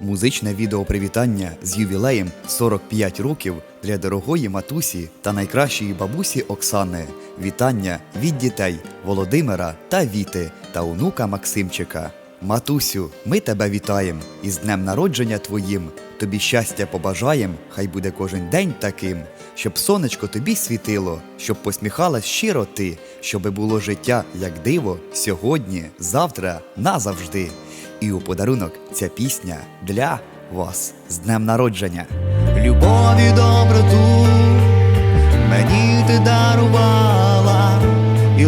Музичне відео привітання з ювілеєм 45 років для дорогої матусі та найкращої бабусі Оксани. Вітання від дітей Володимира та Віти та онука Максимчика. Матусю, ми тебе вітаєм із днем народження твоїм. Тобі щастя побажаєм, хай буде кожен день таким, щоб сонечко тобі світило, щоб посміхалась щиро ти, щоби було життя як диво сьогодні, завтра, назавжди. І у подарунок ця пісня для вас з днем народження. Любов і доброту мені ти дарувала, і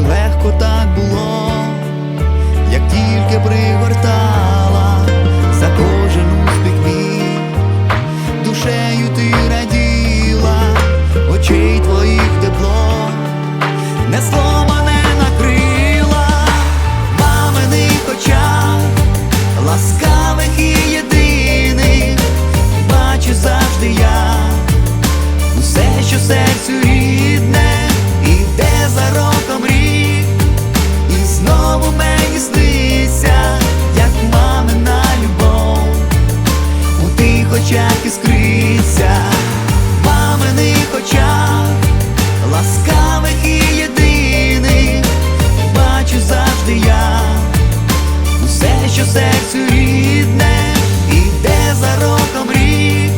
очах іскриться, маминих очах, ласкавих і єдиних, бачу завжди я, усе, що серцю рідне, іде за роком рік.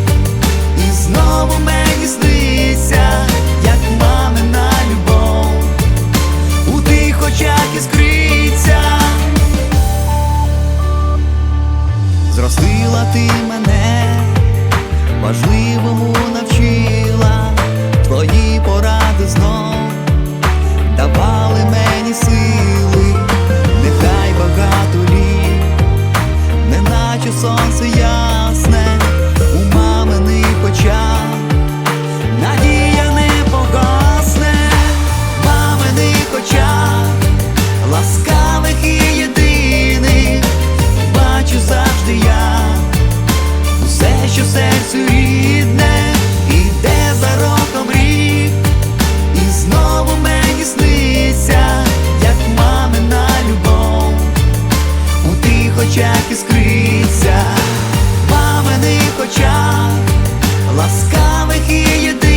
І знову мені сниться, як мамина любов, у тих очах іскриться. Зростила ти мене, сонце ясне, очах іскриться, маминих очах, ласкавих і єдиних.